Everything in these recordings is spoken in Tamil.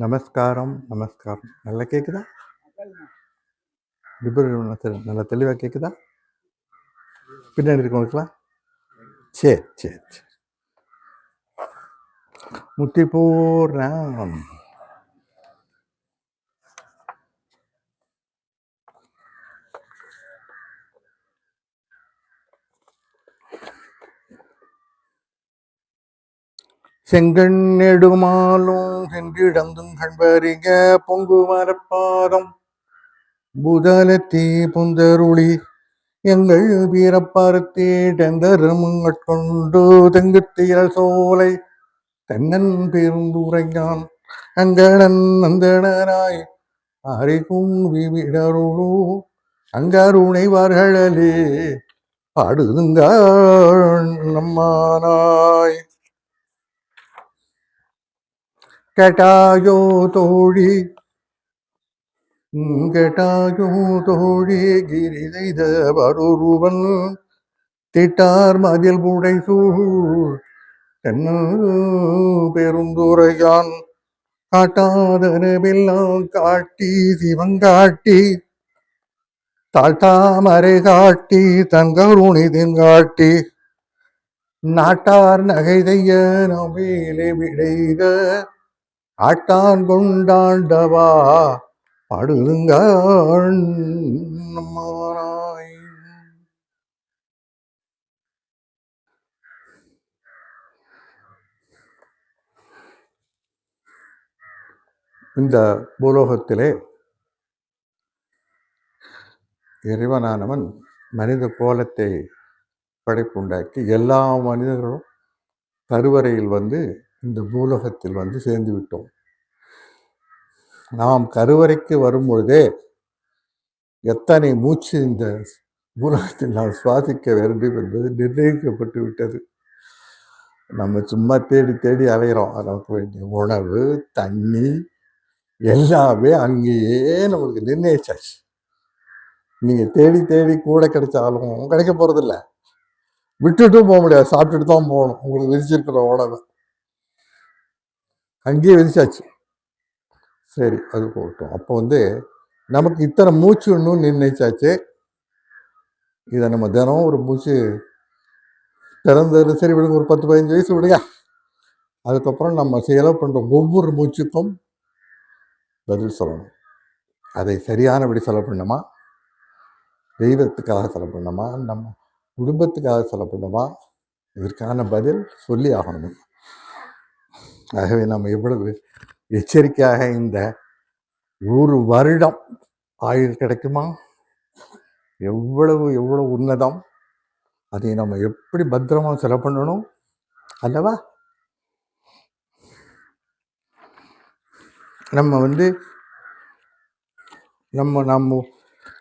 நமஸ்காரம் நமஸ்காரம். நல்லா கேட்குதா விபரீதம் நல்லா தெளிவாக கேட்குதா பின்னாடி இருக்கவங்களுக்குலாம் சரி சரி சரி. முத்தி பூர்ணம் செங்கண்ணெடுமாலும் சென்றிடந்தும் கண்பறிக பொங்கு மரப்பாதம் புதலத்தே புந்தருளி எங்கள் வீரப்பாரத்தே டெந்தரும் கொண்டு தெங்குத்தியல் சோலை. தென்னன் பெருந்துரையான் அங்கடன் நந்தனராய் அறிகும் விவிடருளோ அங்கருணைவார்களே பாடுதுங்க நம்மானாய். கேட்டாயோ தோழி ம், கேட்டாயோ தோழி கிரி செய்த வருருவன் திட்டார் மதில் புடை சூழ் பெருந்துரையான் காட்டாதனவெல்லாம் காட்டி சிவங்காட்டி தாழ்த்தாமரை காட்டி தன் கருணை காட்டி நாட்டார் நகை செய்ய நம்பேலே விடைத ஆட்டான் கொண்டாண்டவா? பாடுங்க இந்த பூலோகத்திலே இறைவனானவன் மனித கோலத்தை படைப்புண்டாக்கி எல்லா மனிதர்களும் கருவறையில் வந்து இந்த பூலோகத்தில் வந்து சேர்ந்து விட்டோம். நாம் கருவறைக்கு வரும்பொழுதே எத்தனை மூச்சு இந்த பூலோகத்தில் நாம் சுவாசிக்க வேண்டும் என்பது நிர்ணயிக்கப்பட்டு விட்டது. நம்ம சும்மா தேடி தேடி அலைகிறோம் நமக்கு வேண்டிய உணவு தண்ணி எல்லாமே அங்கேயே நம்மளுக்கு நிர்ணயிச்சாச்சு. நீங்கள் தேடி தேடி கூட கிடைச்சாலும் கிடைக்க போகிறதில்ல விட்டுட்டும் போக முடியாது. சாப்பிட்டுட்டு தான் போகணும். உங்களுக்கு விதிச்சிருக்கிற உணவு. அங்கேயே விதிச்சாச்சு சரி அது போகட்டும். அப்போ வந்து நமக்கு இத்தனை மூச்சு ஒன்றும் நிர்ணயிச்சாச்சு. இதை நம்ம தினம் ஒரு மூச்சு பிறந்தது சரி விடுங்க ஒரு பத்து பதினஞ்சு வயசு விடுங்க. அதுக்கப்புறம் நம்ம செலவு பண்ணுற ஒவ்வொரு மூச்சுக்கும் பதில் சொல்லணும். அதை சரியானபடி செலவு பண்ணணுமா? தெய்வத்துக்காக செலவு பண்ணணுமா? நம்ம குடும்பத்துக்காக செலவு பண்ணணுமா? இதற்கான பதில் சொல்லி ஆகணும். ஆகவே நம்ம எவ்வளவு எச்சரிக்கையாக இந்த ஒரு வருடம் ஆயுள் கிடைக்குமா? எவ்வளவு எவ்வளவு உன்னதம்? அதை நம்ம எப்படி பத்திரமா செலவு பண்ணணும்? அல்லவா? நம்ம வந்து நம்ம நம்ம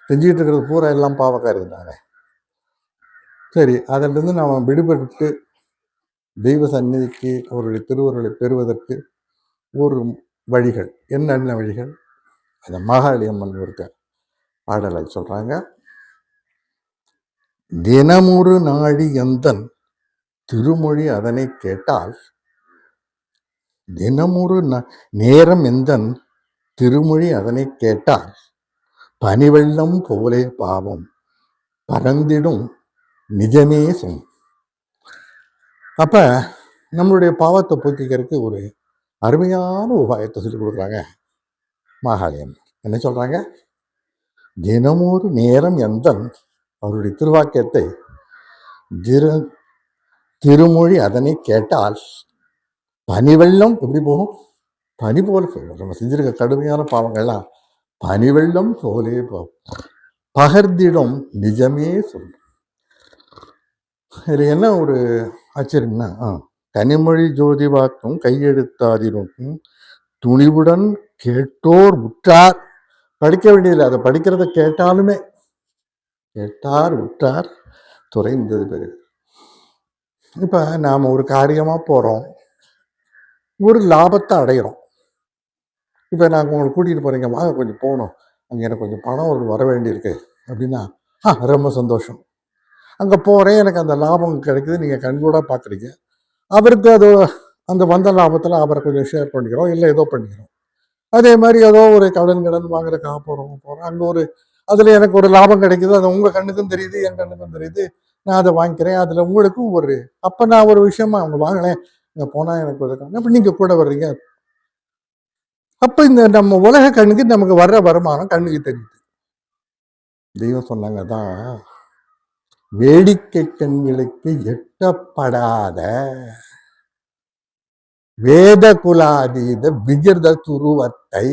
செஞ்சுக்கிட்டு இருக்கிறது பூரா எல்லாம் பாவக்காரங்க தானே. சரி அதிலிருந்து நம்ம விடுபட்டு தெய்வ சந்நிதிக்கு அவருடைய திருவருளை பெறுவதற்கு ஒரு வழிகள். என்னென்ன வழிகள்? அந்த மாகாளி அம்மன் இருக்க பாடலை சொல்றாங்க. தினமொரு நாடி எந்தன் திருமொழி அதனை கேட்டால் தினமொரு ந- நேரம் எந்தன் திருமொழி அதனை கேட்டால் பனிவெள்ளம் போலே பாவம் பறந்திடும் நிஜமே சொல் அப்போ நம்மளுடைய பாவத்தை போக்கிக்கிறதுக்கு ஒரு அருமையான உபாயத்தை சொல்லி கொடுக்குறாங்க மாகாளியம் என்ன சொல்கிறாங்க தினமொரு நேரம் எந்தன் அவருடைய திருவாக்கியத்தை திரு திருமொழி அதனை கேட்டால் பனிவெள்ளம் எப்படி போகும்? பனி போல போகும். நம்ம செஞ்சிருக்க கடுமையான பாவங்கள்லாம் பனிவெள்ளம் போலே போகும். பகர்ந்திடம் நிஜமே சொல்லும். இதில் என்ன ஒரு ஆச்சரியம்னா ஆ, கனிமொழி ஜோதி வாக்கும் கையெழுத்தாதிருக்கும் துணிவுடன் கேட்டோர் உற்றார். படிக்க வேண்டியதில்லை. அதை படிக்கிறத கேட்டாலுமே. கேட்டார் உற்றார் துறைந்தது பெரு இப்போ நாம் ஒரு காரியமாக போகிறோம் ஒரு லாபத்தை அடைகிறோம் இப்போ நாங்கள் உங்களை கூட்டிகிட்டு போகிறீங்க வாங்க கொஞ்சம் போகணும். அங்கே எனக்கு கொஞ்சம் பணம் ஒரு வர வேண்டியிருக்கு. அப்படின்னா ஆ ரொம்ப சந்தோஷம். அங்கே போகிறேன் எனக்கு அந்த லாபம் கிடைக்குது நீங்கள் கண்கூடாக பார்க்குறீங்க அவருக்கு அது அந்த வந்த லாபத்தில் அவரை கொஞ்சம் ஷேர் பண்ணிக்கிறோம் இல்லை ஏதோ பண்ணிக்கிறோம். அதே மாதிரி ஏதோ ஒரு கடன் கடன் வாங்குறதுக்காக போறோம் போகிறோம் அங்கே ஒரு அதில் எனக்கு ஒரு லாபம் கிடைக்குது அது உங்கள் கண்ணுக்கும் தெரியுது என் கண்ணுக்கும் தெரியுது. நான் அதை வாங்கிக்கிறேன் அதில் உங்களுக்கும் ஒரு அப்போ நான் ஒரு விஷயமா அவங்க வாங்கினேன் இங்கே போனால் எனக்கு ஒரு அப்போ நீங்கள் கூட வர்றீங்க. அப்போ இந்த நம்ம உலக கண்ணுக்கு நமக்கு வர்ற வருமானம் கண்ணுக்கு தெரியுது. தெய்வம் சொன்னாங்க தான் வேடிக்கை கண்களுக்கு எட்டப்படாத வேத குலாதீத விகிர்த துருவத்தை.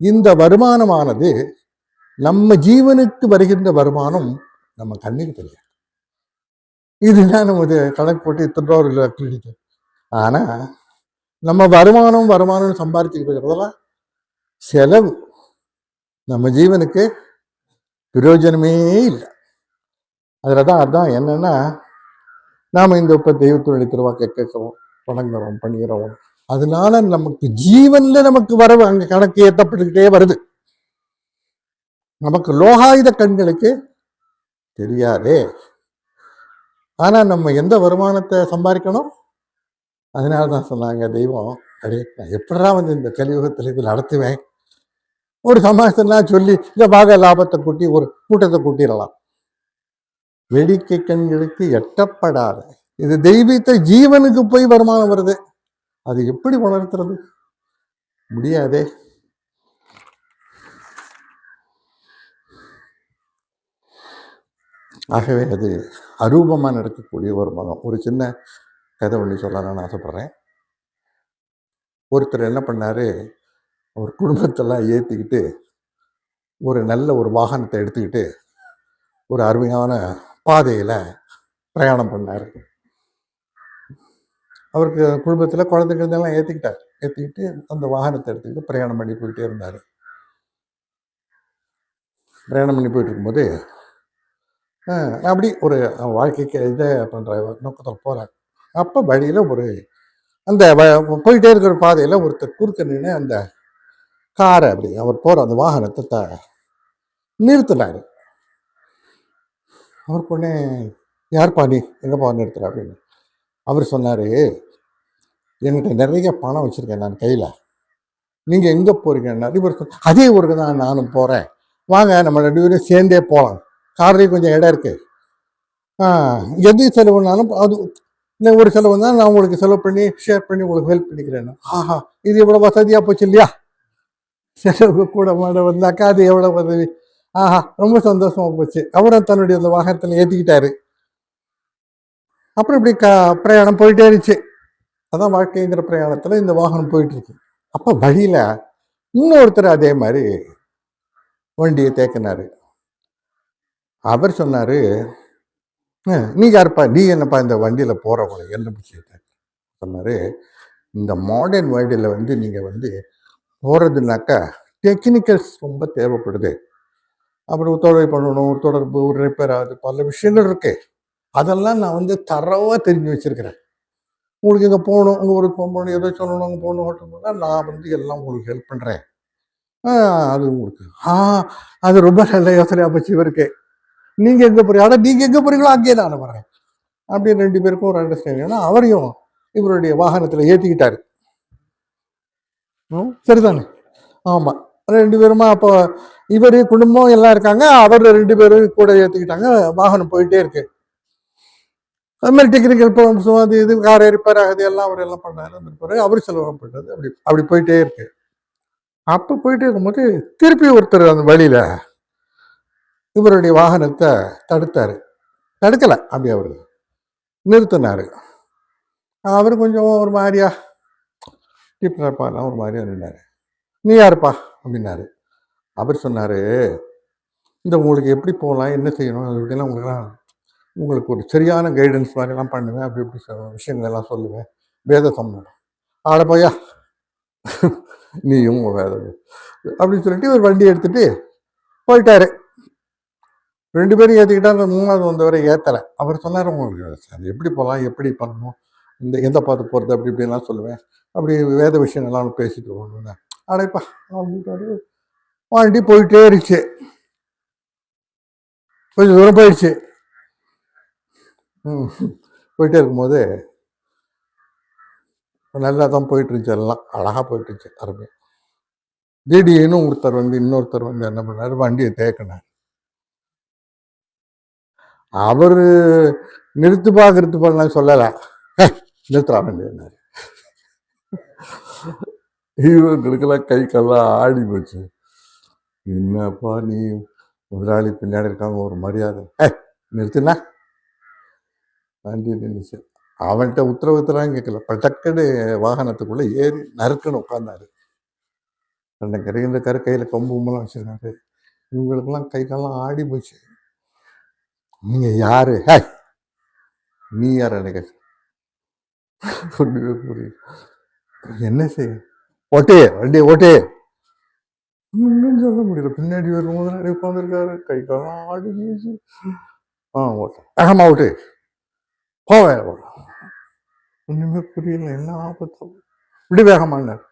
இந்த வருமானமானது நம்ம ஜீவனுக்கு வருகின்ற வருமானம் நம்ம கண்ணுக்கு தெரியாது. இதுதான் நமது கணக்கு போட்டு இத்தனை ரூபா ஒரு கிரெடிட் ஆனா நம்ம வருமானம் வருமானம் சம்பாதிச்சுக்கிட்டு இருக்கிறதெல்லாம் செலவு. நம்ம ஜீவனுக்கு பிரயோஜனமே இல்லை. அதில் தான் அதான் என்னென்னா நாம் இந்த இப்போ தெய்வத்துடைய திருவாக்க கேட்குறோம் வணங்குறோம் பண்ணிக்கிறோம் அதனால நமக்கு ஜீவன்ல நமக்கு வரவு அங்கே கணக்கு ஏற்றப்பட்டுக்கிட்டே வருது. நமக்கு லோகாயுத கண்களுக்கு தெரியாதே. ஆனால் நம்ம எந்த வருமானத்தை சம்பாதிக்கணும்? அதனால தான் சொன்னாங்க தெய்வம் அடே நான் எப்படா வந்து இந்த கலியுகத்தில் இது நடத்துவேன்? ஒரு சமாசம்லாம் சொல்லி இந்த பாக லாபத்தை கூட்டி ஒரு கூட்டத்தை கூட்டிடலாம். வேடிக்கை கண்களுக்கு எட்டப்படாத. இது தெய்வீத்த ஜீவனுக்கு போய் வருமானம் வருது. அது எப்படி உணர்த்துறது? முடியாதே. ஆகவே அது அரூபமாக நடக்கக்கூடிய ஒரு மதம். ஒரு சின்ன கதை ஒன்று சொல்லலாம்னு ஆசைப்பட்றேன். ஒருத்தர் என்ன பண்ணார்? ஒரு குடும்பத்தெல்லாம் ஏற்றிக்கிட்டு ஒரு நல்ல ஒரு வாகனத்தை எடுத்துக்கிட்டு ஒரு அருமையான பாதையில் பிரயாணம் பண்ணார். அவருக்கு குடும்பத்தில் குழந்தைகள் ஏற்றிக்கிட்டார் ஏற்றிக்கிட்டு அந்த வாகனத்தை எடுத்துக்கிட்டு பிரயாணம் பண்ணி போயிட்டே இருந்தார். பிரயாணம் பண்ணி போயிட்டு இருக்கும்போது அப்படி ஒரு வாழ்க்கைக்கு இதை பண்ணுற நோக்கத்தில் போகிறார் அப்போ வழியில் ஒரு அந்த வ- போயிட்டே இருக்கிற பாதையில் ஒருத்தர் குறுக்க நின்று அந்த காரை அப்படி அவர் போகிற அந்த வாகனத்தை த நிறுத்தினார். அவர் பொண்ணே யார்ப்பா நீ எங்கப்பா நிறுத்துற அப்படின்னு. அவர் சொன்னார் என்கிட்ட நிறைய பணம் வச்சுருக்கேன் நான் கையில். நீங்கள் எங்கே போகிறீங்கன்னா இவர் சொன்ன- அதே ஊருக்கு தான் நானும் போகிறேன் வாங்க நம்ம ரெண்டு பேரும் சேர்ந்தே போகலாம் கார்லேயும் கொஞ்சம் இடம் இருக்குது ஆ எது செலவுனாலும் அது இன்னும் ஒரு செலவு தான் நான் உங்களுக்கு செலவு பண்ணி ஷேர் பண்ணி உங்களுக்கு ஹெல்ப் பண்ணிக்கிறேன் ஆஹா இது எவ்வளோ வசதியாக போச்சு இல்லையா? செலவு கூட மாட வந்தாக்கா அது எவ்வளோ உதவி? ஆஹா ரொம்ப சந்தோஷமா போச்சு. அவரும் தன்னுடைய அந்த வாகனத்தில் ஏற்றிக்கிட்டாரு அப்புறம் இப்படி க பிரயாணம் போயிட்டே இருந்துச்சு. அதான் வாழ்க்கைங்கிற பிரயாணத்தில் இந்த வாகனம் போயிட்டு இருக்கு அப்போ வழியில் இன்னொருத்தர் அதே மாதிரி வண்டியை தேக்கினார். அவர் சொன்னார் நீ யாருப்பா? நீ என்னப்பா இந்த வண்டியில் போகிறவங்க என்ன விஷயத்த? சொன்னார் இந்த மாடர்ன் வேர்ல்டில் வந்து நீங்கள் வந்து போகிறதுனாக்கா டெக்னிக்கல்ஸ் ரொம்ப தேவைப்படுது. அப்புறம் தொடர்பு பண்ணணும் ஒரு தொடர்பு ஒரு ரிப்பேர் ஆகுது. பல விஷயங்கள் இருக்கு. அதெல்லாம் நான் வந்து தரவாக தெரிஞ்சு வச்சிருக்கிறேன். உங்களுக்கு இங்கே போகணும் உங்கள் ஊருக்கு போகணும் ஏதோ சொல்லணும் அங்கே போகணும் ஹோட்டல் போனால் நான் வந்து எல்லாம் உங்களுக்கு ஹெல்ப் பண்ணுறேன் அது உங்களுக்கு. ஆ அது ரொம்ப நல்ல யோசனையாக போச்சு இவருக்கு. நீங்கள் எங்கே போறீங்க? ஆனால் நீங்கள் எங்கே போகிறீங்களோ அங்கேயே நான் வரேன் அப்படி ரெண்டு பேருக்கும் ஒரு அண்டர்ஸ்டாண்டிங் அவரையும் இவருடைய வாகனத்தில் ஏற்றிக்கிட்டாரு ம், சரிதானே? ஆமாம் ரெண்டு பேருமா அப்போ இவர் குடும்பம் எல்லாம் இருக்காங்க அவர் ரெண்டு பேரும் கூட ஏற்றிக்கிட்டாங்க வாகனம் போயிட்டே இருக்கு. அது மாதிரி டெக்னிக்கல் ப்ராப்ளம்ஸும் அது இது கார் ரிப்பேர் ஆகுது எல்லாம் அவர் எல்லாம் பண்ணாரு அந்த அவர் செலவு பண்ணுறது அப்படி அப்படி போயிட்டே இருக்கு. அப்போ போயிட்டே இருக்கும்போது திருப்பி ஒருத்தர் அந்த வழியில் இவருடைய வாகனத்தை தடுத்தார். தடுக்கலை அப்படி அவர். நிறுத்தினார். அவர் கொஞ்சம் ஒரு மாதிரியா டிப்லாம் ஒரு மாதிரியா நின்னார். நீ யாருப்பா? அப்படின்னாரு. அவர் சொன்னார் இந்த உங்களுக்கு எப்படி போகலாம்? என்ன செய்யணும்? அது இப்படிலாம் உங்களுக்குலாம் உங்களுக்கு ஒரு சரியான கைடன்ஸ் மாதிரிலாம் பண்ணுவேன். அப்படி இப்படி சில விஷயங்கள் எல்லாம் சொல்லுவேன். வேத சம்பந்தம் ஆட போயா? நீயும் வேத அப்படின்னு சொல்லிட்டு ஒரு வண்டி எடுத்துட்டு போயிட்டாரு. ரெண்டு பேரும் ஏற்றிக்கிட்டாங்க மூணாவது வந்தவரை ஏற்றலை அவர் சொன்னார் உங்களுக்கு அது எப்படி போகலாம்? எப்படி பண்ணணும்? இந்த எந்த பார்த்து போகிறது அப்படி இப்படிலாம் சொல்லுவேன். அப்படி வேத விஷயங்கள்லாம் பேசிட்டு போகணுங்க அடைப்பா அப்படின்ட்டு வண்டி போயிட்டே இருந்துச்சு. கொஞ்சம் தூரம் போயிடுச்சு. ம் போயிட்டே இருக்கும்போது நல்லா தான் போயிட்டு இருந்துச்சு எல்லாம். அழகாக போயிட்டு இருந்துச்சு அருமையாக திடீர்னு ஒருத்தர் வந்து இன்னொருத்தர் வந்து என்ன பண்ணார்? வண்டியை தேக்கினார். அவரு நிறுத்துப்பா நிறுத்துப்பான்னு சொல்லலை. நிறுத்துறா வண்டினார் ஹீரோக்களுக்கெல்லாம் கை கல்லாம் ஆடி போச்சு. என்னப்பா நீ? முதலாளி பின்னாடி இருக்காங்க ஒரு மரியாதை. ஏ நிறுத்தினா வண்டி நின்றுச்சு அவன்கிட்ட உத்தரவுத்தெல்லாம் கேட்கல. பட்டக்கடு வாகனத்துக்குள்ளே ஏறி நறுக்குன்னு உட்காந்தாரு ரெண்டு கரை இந்த கையில் கொம்பு வச்சுருக்காரு. இவங்களுக்கெல்லாம் கை காலம் ஆடி போச்சு. நீங்கள் யார்? ஹே நீ யார் எனக்கு? ஒண்ணுமே என்ன செய்ய? ஓட்டே வண்டி ஓட்டே. ஒன்றும் சொல்ல முடியல. பின்னாடி வரும்போது நிறைய உட்காந்துருக்காரு கை காலம் ஆடி ஆ ஓட்டே. அகமா ஓட்டு. போவேன் ஒன்றுமே புரியல. என்ன ஆபத்து? இப்படி வேகமானார்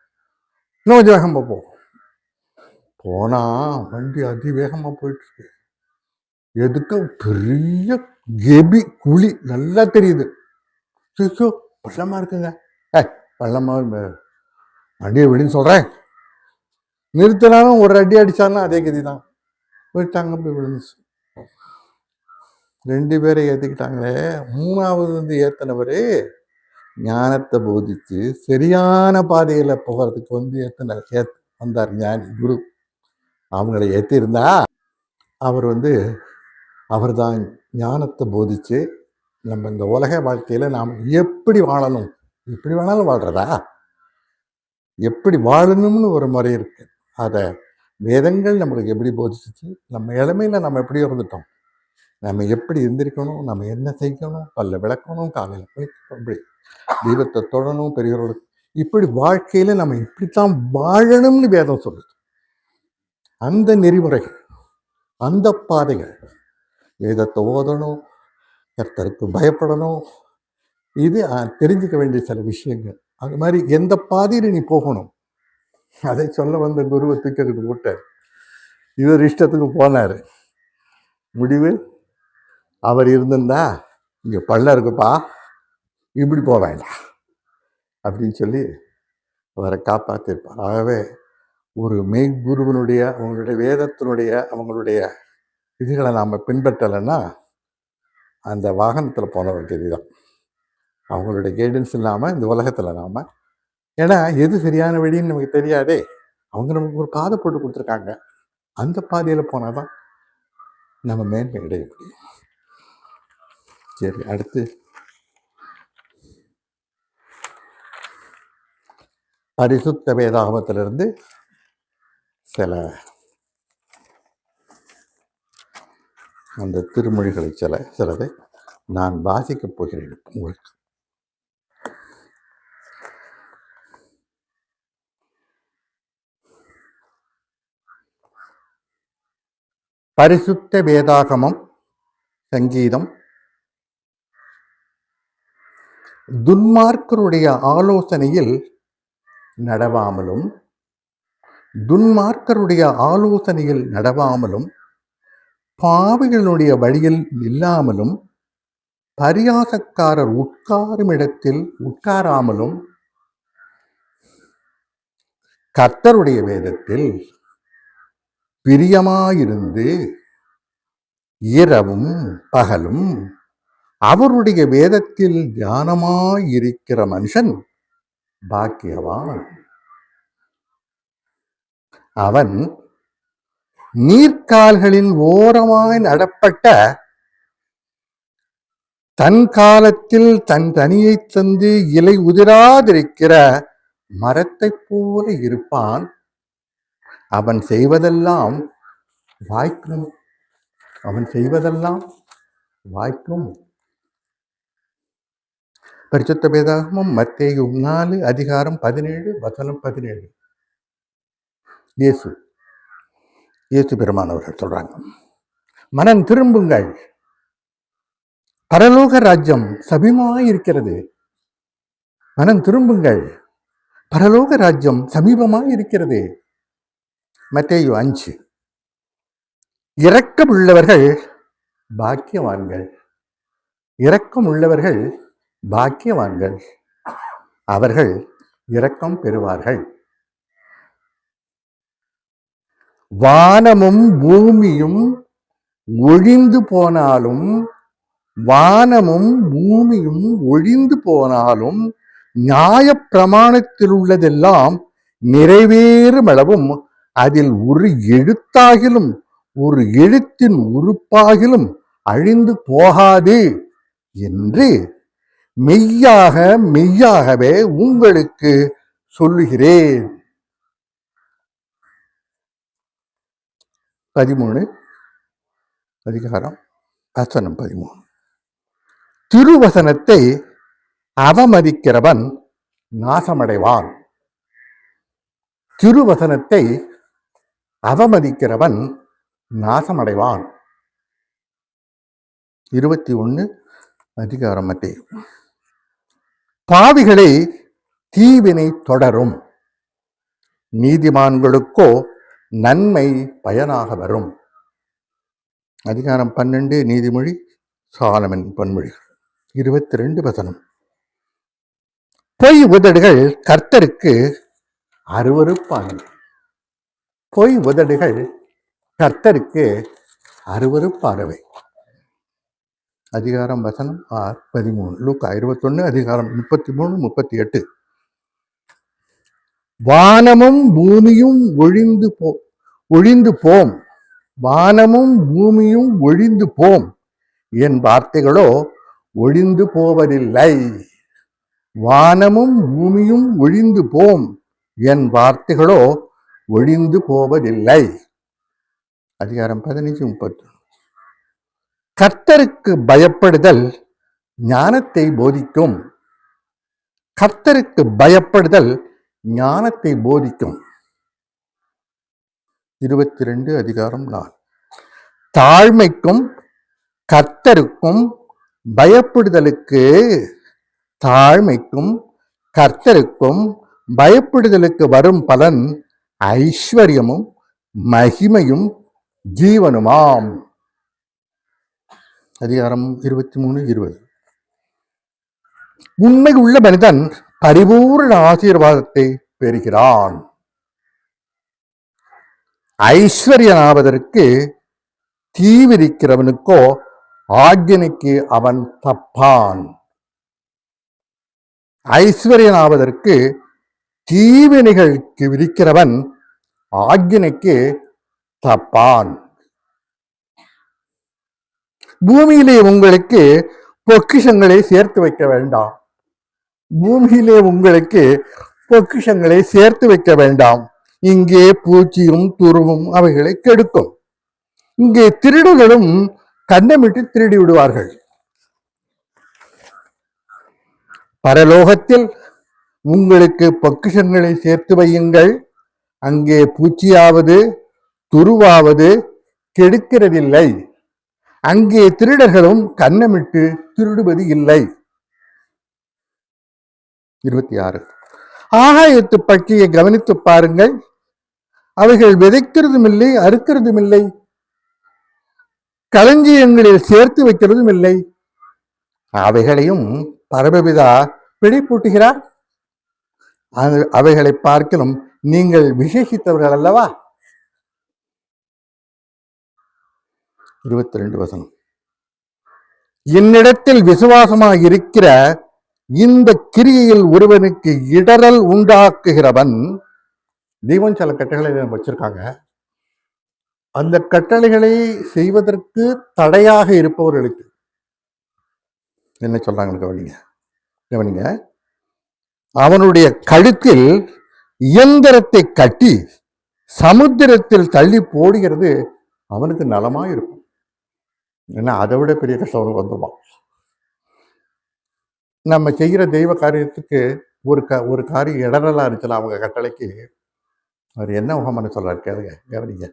இன்னும் கொஞ்சம் வேகமா போ. போனால் வண்டி அதிவேகமாக போயிட்டுருக்கு. எதுக்கு பெரிய கெபி குழி. நல்லா தெரியுது. ஐயோ, பள்ளமா இருக்குங்க. ஏ பள்ளமா இரு- வண்டியை விடுன்னு சொல்றேன். நிறுத்தினாலும் ஒரு அடி அடித்தாலும் அதே கதி தான் போயிட்டாங்க போய் விழுந்துச்சு. ரெண்டு பேரை ஏத்திக்கிட்டாங்களே. மூணாவது வந்து ஏற்றினவர் ஞானத்தை போதிச்சு சரியான பாதையில போகிறதுக்கு வந்து ஏத்தின ஏத் வந்தார் ஞானி குரு. அவங்கள ஏற்றிருந்தா அவர் வந்து அவர் தான் ஞானத்தை போதிச்சு நம்ம இந்த உலக வாழ்க்கையில நாம் எப்படி வாழணும்? எப்படி வேணாலும் வாழ்றதா? எப்படி வாழணும்னு ஒரு முறை இருக்குது அதை வேதங்கள் நம்மளுக்கு எப்படி போதிச்சிச்சு? நம்ம இளமையில் நம்ம எப்படி இருந்துட்டோம்? நம்ம எப்படி எந்திரிக்கணும்? நம்ம என்ன செய்யணும்? பல்ல விளக்கணும்? காலையில் குளிக்கணும்? இப்படி தெய்வத்தை தொடணும் பெரியவர்களுக்கு இப்படி வாழ்க்கையில் நம்ம இப்படித்தான் வாழணும்னு வேதம் சொல்லுது. அந்த நெறிமுறைகள் அந்த பாதைகள் வேதத்தை ஓதணும் கர்த்தருக்கு பயப்படணும். இது தெரிஞ்சுக்க வேண்டிய சில விஷயங்கள். அது மாதிரி எந்த பாதையில் நீ போகணும்? அதை சொல்ல வந்த குருவை தூக்கிட்டு விட்டார் இவர் இஷ்டத்துக்கு போனார். முடிவு? அவர் இருந்திருந்தா இங்கே பள்ளம் இருக்குப்பா இப்படி போக வேண்டாம். அப்படின்னு சொல்லி அவரை காப்பாற்றிருப்பார் ஆகவே ஒரு மெய்குருவனுடைய அவங்களுடைய வேதத்தினுடைய அவங்களுடைய இதுகளை நாம் பின்பற்றலைன்னா அந்த வாகனத்தில் போன வேண்டியது தான் அவங்களுடைய கைடன்ஸ் இல்லாமல் இந்த உலகத்தில் நாம் ஏன்னா எது சரியான வழின்னு நமக்கு தெரியாதே. அவங்க நமக்கு ஒரு பாதை போட்டு கொடுத்துருக்காங்க. அந்த பாதையில் போனால் தான் நம்ம மேன்மை அடைய முடியும். சரி அடுத்து. பரிசுத்த வேதாகமத்திலிருந்து சில அந்த திருமொழிகளை சில சிலதை நான் வாசிக்கப் போகிறேன். உங்களுக்கு பரிசுத்த வேதாகமம் சங்கீதம். துன்மார்க்கருடைய ஆலோசனையில் நடவாமலும் துன்மார்க்கருடைய ஆலோசனையில் நடவாமலும் பாவிகளுடைய வழியில் இல்லாமலும் பரியாசக்காரர் உட்காரும் இடத்தில் உட்காராமலும் கர்த்தருடைய வேதத்தில் பிரியமாயிருந்து இரவும் பகலும் அவருடைய வேதத்தில் தியானமாயிருக்கிற மனுஷன் பாக்கியவான். அவன் நீர்க்கால்களின் ஓரமாய் நடப்பட்ட தன் காலத்தில் தன் தனியை தந்து இலை உதிராதிருக்கிற மரத்தைப் போல இருப்பான். அவன் செய்வதெல்லாம் வாய்க்கும். அவன் செய்வதெல்லாம் வாய்க்கும். பரிசுத்த வேதாகமம் மத்தேயும் நாலு அதிகாரம் பதினேழு வசனம் பதினேழு. இயேசு இயேசு பெருமானவர்கள் சொல்றாங்க மனம் திரும்புங்கள். பரலோக ராஜ்யம் சமீபமாயிருக்கிறது. மனம் திரும்புங்கள். பரலோக ராஜ்யம் சமீபமாயிருக்கிறது. இருக்கிறது மத்தேயு அஞ்சு. இரக்கம் உள்ளவர்கள் பாக்கியவான்கள். இரக்கம் உள்ளவர்கள் பாக்கியவான்கள். அவர்கள் இரக்கம் பெறுவார்கள். வானமும் பூமியும் ஒழிந்து போனாலும் வானமும் பூமியும் ஒழிந்து போனாலும் நியாய பிரமாணத்தில் உள்ளதெல்லாம் நிறைவேறும் அளவும் அதில் ஒரு எழுத்தாகிலும் ஒரு எழுத்தின் உறுப்பாகிலும் அழிந்து போகாது என்று மெய்யாக மெய்யாகவே உங்களுக்கு சொல்லுகிறேன். பதிமூணு அதிகாரம் வசனம் பதிமூணு. திருவசனத்தை அவமதிக்கிறவன் நாசமடைவான். திருவசனத்தை அவமதிக்கிறவன் நாசமடைவான். இருபத்தி ஒன்று அதிகாரம் மத்திய பாவிகளை தீவினை தொடரும். நீதிமான்களுக்கோ நன்மை பயனாக வரும். அதிகாரம் பன்னெண்டு நீதிமொழி சாலமன் பன்மொழிகள் இருபத்தி ரெண்டு வசனம். பொய் உதடுகள் கர்த்தருக்கு அருவறுப்பானது பொய் உதடுகள் கர்த்தருக்கு அருவருப்பானவை. அதிகாரம் வசனம் ஆர் பதிமூணு லூக்கா இருபத்தொன்னு அதிகாரம் முப்பத்தி மூணு முப்பத்தி எட்டு வானமும் பூமியும் ஒழிந்து போ ஒழிந்து போம். வானமும் பூமியும் ஒழிந்து போம். என் வார்த்தைகளோ ஒழிந்து போவதில்லை. வானமும் பூமியும் ஒழிந்து போம். என் வார்த்தைகளோ ஒழிந்து போவதில்லை. அதிகாரம் பதினஞ்சு முப்பத்தி கர்த்தருக்கு பயப்படுதல் ஞானத்தை போதிக்கும். கர்த்தருக்கு பயப்படுதல் ஞானத்தை போதிக்கும். இருபத்தி ரெண்டு அதிகாரம் நாள் தாழ்மைக்கும் கர்த்தருக்கும் பயப்படுதலுக்கு தாழ்மைக்கும் கர்த்தருக்கும் பயப்படுதலுக்கு வரும் பலன் ஐஸ்வர்யமும் மகிமையும் ஜீவனுமாம். அதிகாரம் இருபத்தி மூணு இருபது. உண்மை உள்ள மனிதன் பரிபூர்ண ஆசீர்வாதத்தை பெறுகிறான். ஐஸ்வர்யனாவதற்கு தீவிரிக்கிறவனுக்கோ ஆக்கினைக்கு அவன் தப்பான். ஐஸ்வர்யனாவதற்கு தீவினைகளுக்கு விதிக்கிறவன் ஆக்னிக்கு தப்பான். பூமியிலே உங்களுக்கு பொக்கிஷங்களை சேர்த்து வைக்க வேண்டாம். பூமியிலே உங்களுக்கு பொக்கிஷங்களை சேர்த்து வைக்க வேண்டாம். இங்கே பூச்சியும் துருவும் அவைகளை கெடுக்கும். இங்கே திருடுகளும் கண்ணமிட்டு திருடி விடுவார்கள். பரலோகத்தில் உங்களுக்கு பொக்கிஷங்களை சேர்த்து வையுங்கள். அங்கே பூச்சியாவது துருவாவது கெடுக்கிறதில்லை. அங்கே திருடர்களும் கண்ணமிட்டு திருடுவது இல்லை. இருபத்தி ஆறு ஆகாயத்து பட்சியை கவனித்து பாருங்கள். அவைகள் விதைக்கிறதும் இல்லை அறுக்கிறதும் இல்லை களஞ்சியங்களில் சேர்த்து வைக்கிறதும் இல்லை அவைகளையும் பரமபிதா பிடிப்பூட்டுகிறார் பூட்டுகிறார் அவைகளை பார்க்கலும் நீங்கள் விசேஷித்தவர்கள் அல்லவா? இருபத்தி ரெண்டு வசனம். என்னிடத்தில் விசுவாசமாக இருக்கிற இந்த கிரியையில் ஒருவனுக்கு இடரல் உண்டாக்குகிறவன் தெய்வம் சில கட்டளைகளை வச்சிருக்காங்க. அந்த கட்டளைகளை செய்வதற்கு தடையாக இருப்பவர்களுக்கு என்ன சொல்றாங்கன்னு கவனிங்க. கவனிங்க. அவனுடைய கழுத்தில் இயந்திரத்தை கட்டி சமுத்திரத்தில் தள்ளி போடுகிறது அவனுக்கு நலமா இருக்கும் ஏன்னா அதை விட பெரிய கஷ்டம் அவனுக்கு வந்துடுவான் நம்ம செய்கிற தெய்வ காரியத்துக்கு ஒரு க ஒரு காரியம் இடரலா இருந்துச்சுன்னா அவங்க கட்டளைக்கு அவர் என்ன உகமான சொல்கிறார் கேளுங்க கவனிங்க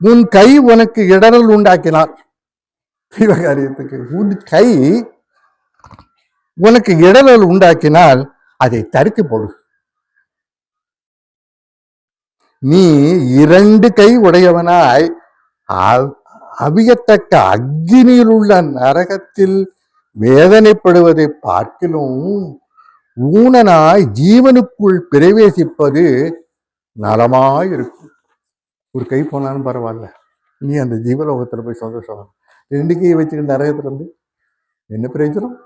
உன் கை உனக்கு இடரல் உண்டாக்கினார் தெய்வ காரியத்துக்கு உன் கை உனக்கு இடரல் உண்டாக்கினால் அதை தரித்து போடு. நீ இரண்டு கை உடையவனாய் அவியத்தக்க அக்னியில் உள்ள நரகத்தில் வேதனைப்படுவதை பார்க்கிலும் ஊனனாய் ஜீவனுக்குள் பிரவேசிப்பது நலமாய் இருக்கும் ஒரு கை போனாலும் பரவாயில்ல. நீ அந்த ஜீவலோகத்தில் போய் சந்தோஷம் ரெண்டு கையை வச்சுக்கிட்டு நரகத்துல இருந்து என்ன பிரயோஜனம்?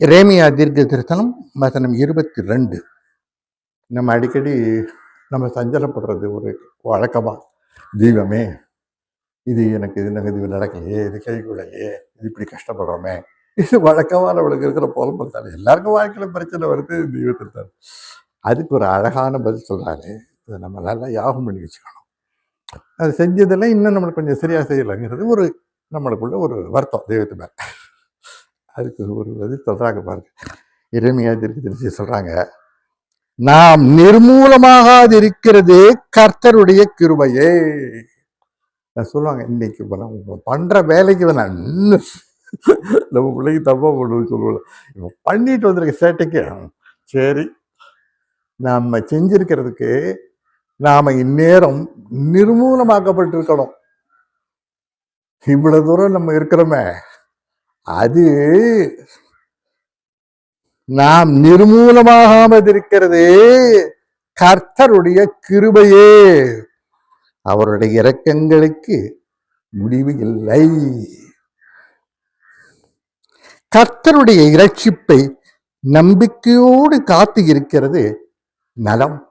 ரேமியா தீர்க்க திருத்தனம் வசனம் இருபத்தி ரெண்டு. நம்ம அடிக்கடி நம்ம சஞ்சலப்படுறது ஒரு வழக்கமாக தெய்வமே இது எனக்கு இது எனக்கு இது நடக்கலையே இது கைகூடலையே இது இப்படி கஷ்டப்படுறோமே. இது வழக்கமாக நம்மளுக்கு இருக்கிற புலம்பல் தானே. எல்லாருக்கும் வாழ்க்கையில் பிரச்சனை வருது தெய்வத்தில் தான் அதுக்கு ஒரு அழகான பதில் சொல்கிறாரு இதை நம்ம நல்லா யாகம் பண்ணி வச்சுக்கணும். அது செஞ்சதெல்லாம் இன்னும் நம்மளுக்கு கொஞ்சம் சரியாக செய்யலைங்கிறது ஒரு நம்மளுக்குள்ள ஒரு வருத்தம் தெய்வத்து மேலே. அதுக்கு ஒரு இது சொல்கிறாங்க பாருங்க. இறைமையாக திருச்சி சொல்கிறாங்க நாம் நிர்மூலமாகாதிருக்கிறது கர்த்தருடைய கிருபையே. நான் சொல்லுவாங்க இன்னைக்கு இப்போ நம்ம பண்ணுற வேலைக்கு நான் இன்னும் நம்ம பிள்ளைக்கு தப்பாக பண்ணுவோம் சொல்லுவோம் இப்போ பண்ணிட்டு வந்திருக்க சேட்டைக்கு சரி நாம் செஞ்சிருக்கிறதுக்கு நாம் இந்நேரம் நிர்மூலமாக்கப்பட்டிருக்கணும். இவ்வளோ தூரம் நம்ம இருக்கிறோமே அது நாம் நிர்மூலமாகாமல் இருக்கிறது கர்த்தருடைய கிருபையே. அவருடைய இரக்கங்களுக்கு முடிவு இல்லை. கர்த்தருடைய இரட்சிப்பை நம்பிக்கையோடு காத்து இருக்கிறது நலம்.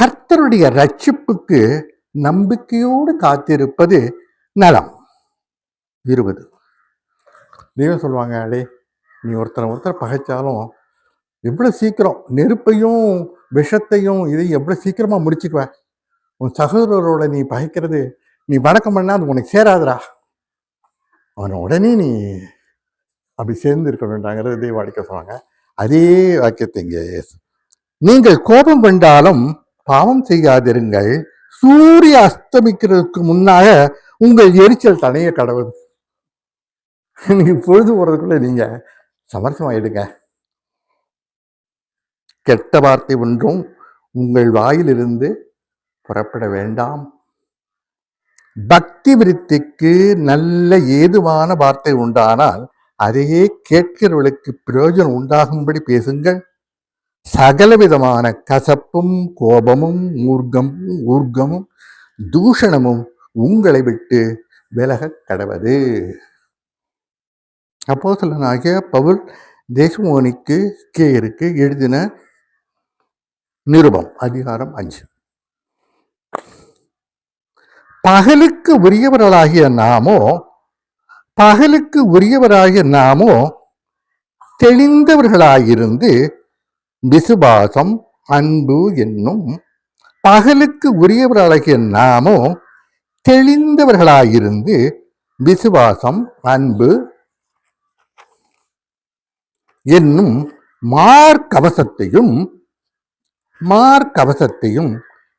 கர்த்தருடைய ரட்சிப்புக்கு நம்பிக்கையோடு காத்திருப்பது நலம். இருபது. தெய்வம் சொல்லுவாங்க அடே நீ ஒருத்தரை ஒருத்தர் பகைச்சாலும் எவ்வளோ சீக்கிரம் நெருப்பையும் விஷத்தையும் இதையும் எவ்வளோ சீக்கிரமாக முடிச்சுக்குவேன் உன் சகோதரரோட நீ பகைக்கிறது நீ வணக்கம் பண்ணால் அது உனக்கு சேராதுடா. அவனை உடனே நீ அப்படி சேர்ந்து இருக்க வேண்டாங்கிறது தெய்வம் அடிக்க சொன்னாங்க. அதே வாக்கியத்தை இங்கே நீங்கள் கோபம் கொண்டாலும் பாவம் செய்யாதிருங்கள். சூரிய அஸ்தமிக்கிறதுக்கு முன்னாக உங்கள் எரிச்சல் தனைய கடவுள். இன்னைக்கு பொழுது போகிறதுக்குள்ளே நீங்கள் சமரசமாகிடுங்க கெட்ட வார்த்தை ஒன்றும் உங்கள் வாயிலிருந்து புறப்பட வேண்டாம். பக்தி விருத்திக்கு நல்ல ஏதுவான வார்த்தை உண்டானால் அதையே கேட்கிறவர்களுக்கு பிரயோஜனம் உண்டாகும்படி பேசுங்கள். சகலவிதமான கசப்பும் கோபமும் மூர்க்கமும் ஊர்க்கமும் தூஷணமும் உங்களை விட்டு விலகக் கடவது. அப்போஸ்தலனாகிய பவுல் தேசமோனிக்கு கேருக்கு எழுதின நிருபம் அதிகாரம் அஞ்சு பகலுக்கு உரியவர்களாகிய நாமோ பகலுக்கு உரியவராகிய நாமோ தெளிந்தவர்களாயிருந்து விசுவாசம் அன்பு என்னும் பகலுக்கு உரியவர்களாகிய நாமோ தெளிந்தவர்களாயிருந்து விசுவாசம் அன்பு என்னும் மார்க்கவசத்தையும் மார்க்கவசத்தையும்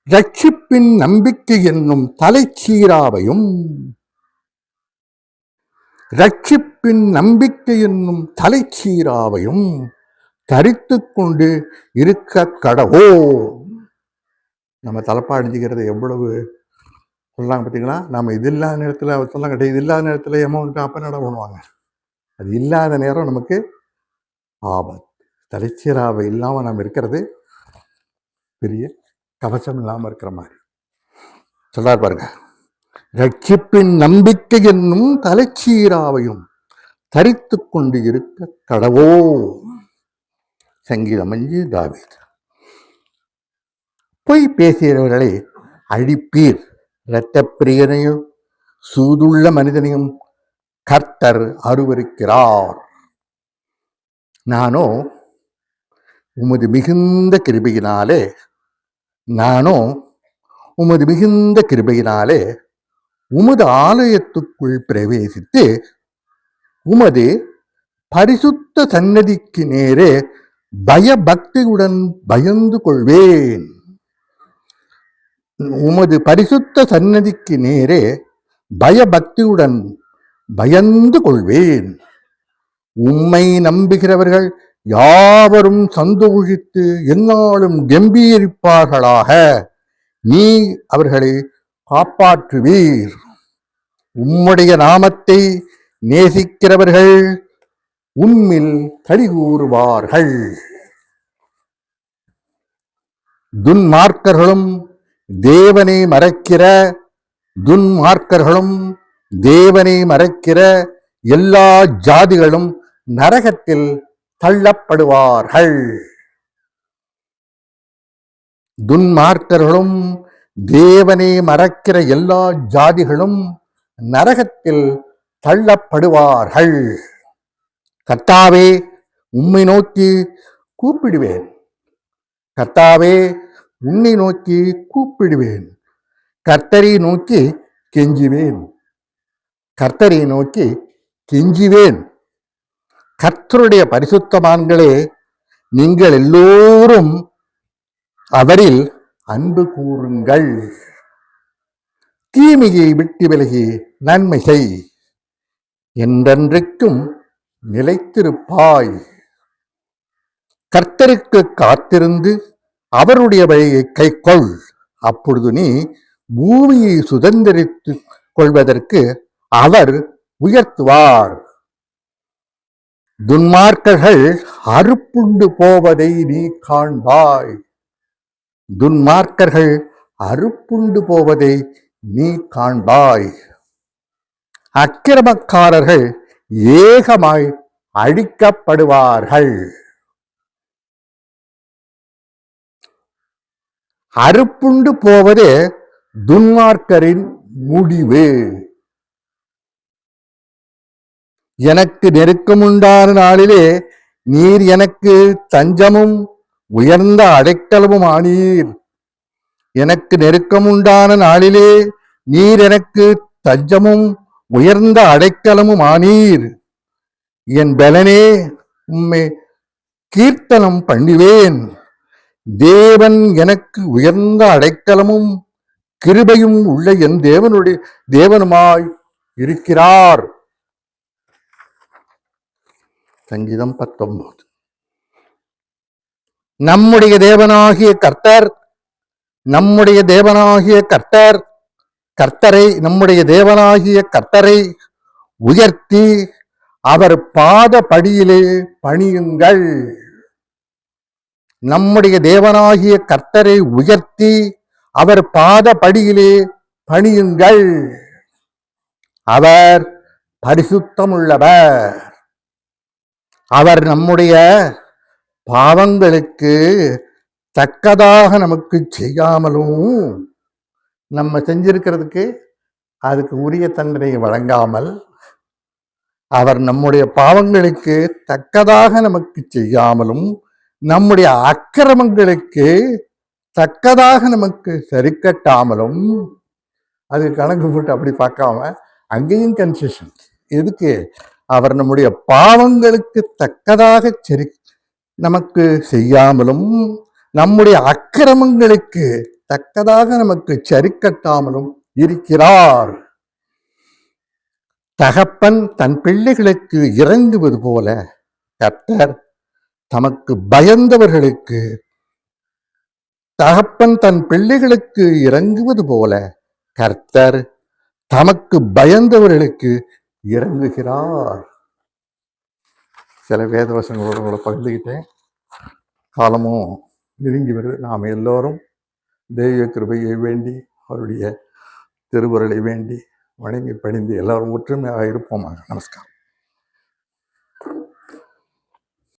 ரட்சிப்பின் நம்பிக்கை என்னும் தலைச்சீராவையும் ரட்சிப்பின் நம்பிக்கை என்னும் தலைச்சீராவையும் தரித்து கொண்டு இருக்க கடவோ. நம்ம தலைப்பா அணிஞ்சிக்கிறது எவ்வளவு சொல்றாங்க பார்த்தீங்களா நம்ம இது இல்லாத நேரத்தில் அவர் கிடையாது இது இல்லாத நேரத்தில் எமௌண்ட் அப்போ நட பண்ணுவாங்க? அது இல்லாத நேரம் நமக்கு ஆபத். தலைச்சீராவை இல்லாமல் நாம் இருக்கிறது பெரிய கவசம் இல்லாமல் இருக்கிற மாதிரி. சொல்றார் பாருங்க. ரட்சிப்பின் நம்பிக்கை என்னும் தலைச்சீராவையும் தரித்து கொண்டு இருக்க கடவோ? சங்கீதம் அஞ்சு தாவீது. பொய் பேசுகிறவர்களை அழிப்பீர். இரத்தப்பிரியனையும் சூதுள்ள மனிதனையும் கர்த்தர் அருவருக்கிறார். நானோ உமது மிகுந்த கிருபையினாலே நானோ உமது மிகுந்த கிருபையினாலே உமது ஆலயத்துக்குள் பிரவேசித்து உமது பரிசுத்த சன்னதிக்கு நேரே பயபக்தியுடன் பயந்து கொள்வேன். உமது பரிசுத்த சன்னதிக்கு நேரே பயபக்தியுடன் பயந்து கொள்வேன். உம்மை நம்புகிறவர்கள் யாவரும் சந்தோஷித்து எந்நாளும் கம்பீரிப்பார்களாக. நீ அவர்களை காப்பாற்றுவீர். உம்முடைய நாமத்தை நேசிக்கிறவர்கள் உண்மில் கழிகூறுவார்கள். துன்மார்க்கர்களும் தேவனை மறைக்கிற துன்மார்க்கர்களும் தேவனை மறைக்கிற எல்லா ஜாதிகளும் நரகத்தில் தள்ளப்படுவார்கள். துன்மார்க்கர்களும் தேவனை மறக்கிற எல்லா ஜாதிகளும் நரகத்தில் தள்ளப்படுவார்கள். கர்த்தாவே உம்மை நோக்கி கூப்பிடுவேன். கர்த்தாவே உன்னை நோக்கி கூப்பிடுவேன். கர்த்தரை நோக்கி கெஞ்சுவேன். கர்த்தரை நோக்கி கெஞ்சுவேன். கர்த்தருடைய பரிசுத்தமான்களே நீங்கள் எல்லோரும் அவரில் அன்பு கூறுங்கள். தீமையை விட்டு விலகி நன்மை செய். என்றென்றைக்கும் நிலைத்திருப்பாய். கர்த்தருக்கு காத்திருந்து அவருடைய வழியை கைக்கொள். அப்பொழுது நீ பூமியை சுதந்திரித்து கொள்வதற்கு அவர் உயர்த்துவார். துன்மார்க்கர்கள் அறுப்புண்டு போவதை நீ காண்பாய். துன்மார்க்கர்கள் அறுப்புண்டு போவதை நீ காண்பாய். அக்கிரமக்காரர்கள் ஏகமாய் அழிக்கப்படுவார்கள். அறுப்புண்டு போவதே துன்மார்க்கரின் முடிவு. எனக்கு நெருக்கமுண்டான நாளிலே நீர் எனக்கு தஞ்சமும் உயர்ந்த அடைக்கலமும் ஆனீர். எனக்கு நெருக்கமுண்டான நாளிலே நீர் எனக்கு தஞ்சமும் உயர்ந்த அடைக்கலமும் ஆனீர். என் பலனே உம்மை கீர்த்தனம் பண்ணுவேன். தேவன் எனக்கு உயர்ந்த அடைக்கலமும் கிருபையும் உள்ள என் தேவனுடைய தேவனுமாய் இருக்கிறார். சங்கீதம் பத்தொன்பது. நம்முடைய தேவனாகிய கர்த்தர் நம்முடைய தேவனாகிய கர்த்தர் கர்த்தரை நம்முடைய தேவனாகிய கர்த்தரை உயர்த்தி அவர் பாத படியிலே பணியுங்கள். நம்முடைய தேவனாகிய கர்த்தரை உயர்த்தி அவர் பாத படியிலே பணியுங்கள். அவர் பரிசுத்தமுள்ளவர். அவர் நம்முடைய பாவங்களுக்கு தக்கதாக நமக்கு செய்யாமலும் நம்ம செஞ்சிருக்கிறதுக்கு அதுக்கு உரிய தண்டனை வழங்காமல் அவர் நம்முடைய பாவங்களுக்கு தக்கதாக நமக்கு செய்யாமலும் நம்முடைய அக்கிரமங்களுக்கு தக்கதாக நமக்கு சரிக்கட்டாமலும் அது கணக்கு போட்டு அப்படி பார்க்காம அங்கேயும் கன்செஷன் எதுக்கு? அவர் நம்முடைய பாவங்களுக்கு தக்கதாக சரி நமக்கு செய்யாமலும் நம்முடைய அக்கிரமங்களுக்கு தக்கதாக நமக்கு சரிக்கட்டாமலும் இருக்கிறார். தகப்பன் தன் பிள்ளைகளுக்கு இறங்குவது போல கர்த்தர் தமக்கு பயந்தவர்களுக்கு தகப்பன் தன் பிள்ளைகளுக்கு இறங்குவது போல கர்த்தர் தமக்கு பயந்தவர்களுக்கு இறங்குகிறார். சில வேதவசங்களோட உங்களை பகிர்ந்துக்கிட்டேன் காலமும் நெருங்கி வருது. நாம் எல்லோரும் தெய்வ கிருபையை வேண்டி அவருடைய திருவுருளை வேண்டி வணங்கி பணிந்து எல்லாரும் ஒற்றுமையாக இருப்போமாக. நமஸ்காரம்.